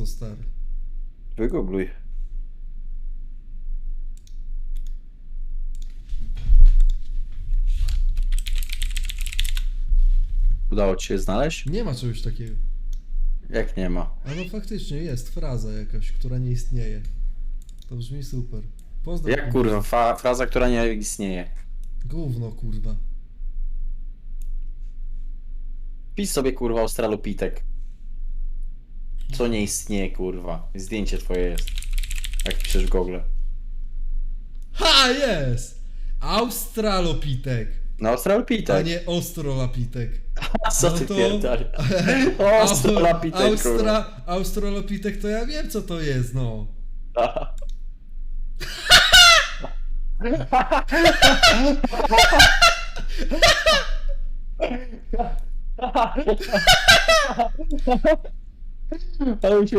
to stary? Wygoogluj. Udało ci się znaleźć? Nie ma czegoś takiego. Jak nie ma? A no faktycznie jest fraza jakaś, która nie istnieje. To brzmi super. Pozdrow. Jak kurwa, fa- fraza, która nie istnieje. Gówno kurwa. Pisz sobie kurwa Australopitek. Co nie istnieje kurwa. Zdjęcie twoje jest. Jak piszesz w Google. Ha, jest! Australopitek, No a Australopitek. nie ostrolapitek. A co no ty to- pierdolisz? Australopitek kurwa. Austra... Australopitek to ja wiem co to jest, no. 嗯。好有趣